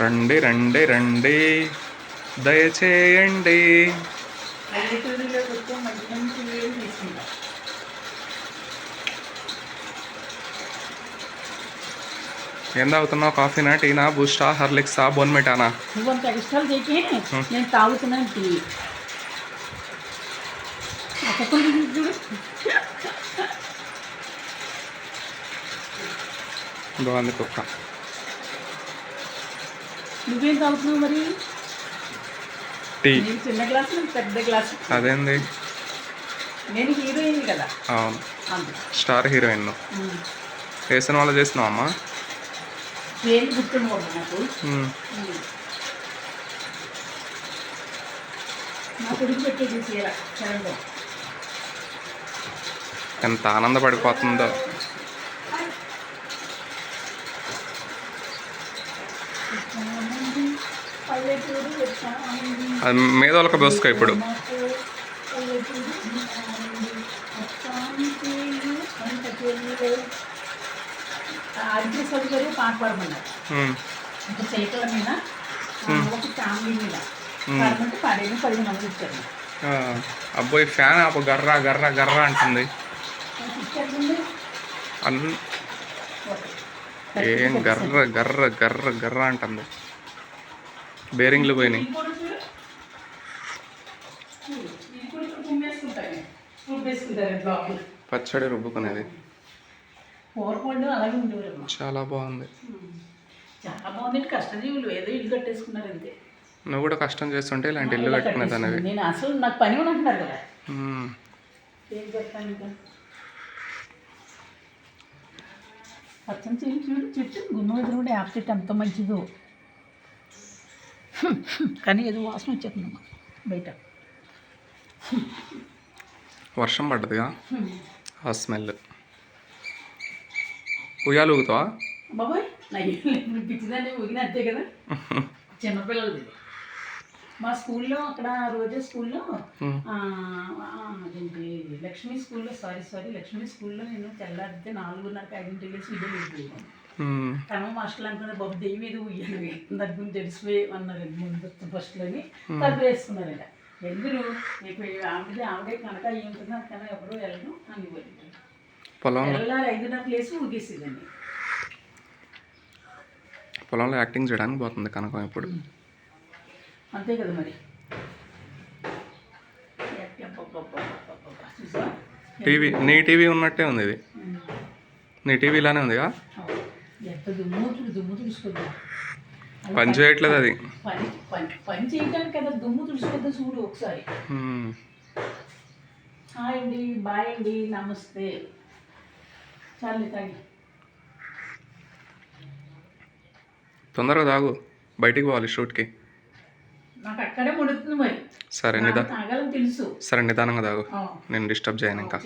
రండి రండి రండి. దయచేయండి. ఏం తాగుతున్నావు? కాఫీనా టీనా బూస్టా హార్లిక్సా బోన్మిటానా నేను తాగుతున్నాను టీ. బాగుంది కుక్క. నువ్వేం తాగుతున్నావు మరి? టీ. నేను చిన్న గ్లాసు పెద్ద గ్లాసు. అదేంది? నేను హీరోయిన్ కదా. అవును. Star heroine. ఏ సినిమాలో చేసినావు అమ్మా? పేరు గుర్తుండకూడదు నాకు. నా కొడుకు ఎంత ఆనందపడిపోతుందో. ఒక చేతుల మీద ఒక ఫ్యామిలీ మీద. పాడమంటే పాడేది పదిహేను మంది ఇచ్చారు ఆ, అబ్బోయ్ ఫ్యాన్ అప్పు గర్రా గర్రా గర్రా అంటుంది. ఏం గర్ర గర్ర గర్ర గర్ర అంటుంది. బేరింగ్లు పోయినాయి. పచ్చడి రుబ్బుకునేది. చాలా బాగుంది. చాలా బాగుంది. కష్టజీవులు ఏదో ఇల్లు కట్టేసుకున్నారు అంతే. నువ్వు కూడా కష్టం చేస్తుంటే ఇలాంటి ఇల్లు కట్టుకునేది అనేది నేను అసలు నాకు పని కదా. పచ్చని చెయ్యి చూడు చెట్టు గుమ్మ కూడా యాప్ చెట్టు ఎంత మంచిదో. కానీ ఏదో వాసన వచ్చేస్తుందమ్మా బయట. వర్షం పడ్డదిగా? ఆ స్మెల్. ఉయ్యాలు ఊగుతావా? బాబాయ్ పిచ్చిదాన్ని ఊగిన అంతే కదా. చిన్నపిల్లలది మా స్కూల్లో అక్కడ రోజే స్కూల్లో అదేంటి లక్ష్మీ స్కూల్లో సారీ సారీ లక్ష్మీ స్కూల్లో నేను తెల్లారితే నాలుగున్నరకు ఐదింటికి లేచి ఇల్లు మ్మ్. కనవ మాస్టర్లు అనుకున్న బాబు దెయ్యం మీద ఉయ్యాలి దాని గురించి తెలిసిపోయి అన్నారు ముందు ఫస్ట్లోని. తలుపు వేసుకున్నారట. ఎందుకు నీకు ఆవిడ ఆవిడే కనుక ఉంటుంది కనుక ఎవరు వెళ్ళను అని పొలం తెల్లారి ఐదున్నరకు లేచి ఊగేసేదండి పొలంలో యాక్టింగ్ చేయడానికి పోతుంది కనకం ఇప్పుడు అంతే కదా మరి? టీవీ నీ టీవీ ఉన్నట్టే ఉంది ఇది. నీ టీవీ ఇలానే ఉందిగా? దుమ్ము దుమ్ము తుడుచుకుందా పని చేయట్లేదు అది. పని పని కదా దుమ్ము తుడుచుకుందా చూడు ఒకసారి. హాయ్ అండి బాయ్ అండి నమస్తే. చాలు తాగి. తొందరగా తాగు బయటికి పోవాలి షూట్కి. నాకు అక్కడే ముడుతుంది మరి. సరే నిదా తాగాలని తెలుసు. సరే నిదానంగా తాగు. నేను డిస్టర్బ్ చేయను ఇంకా.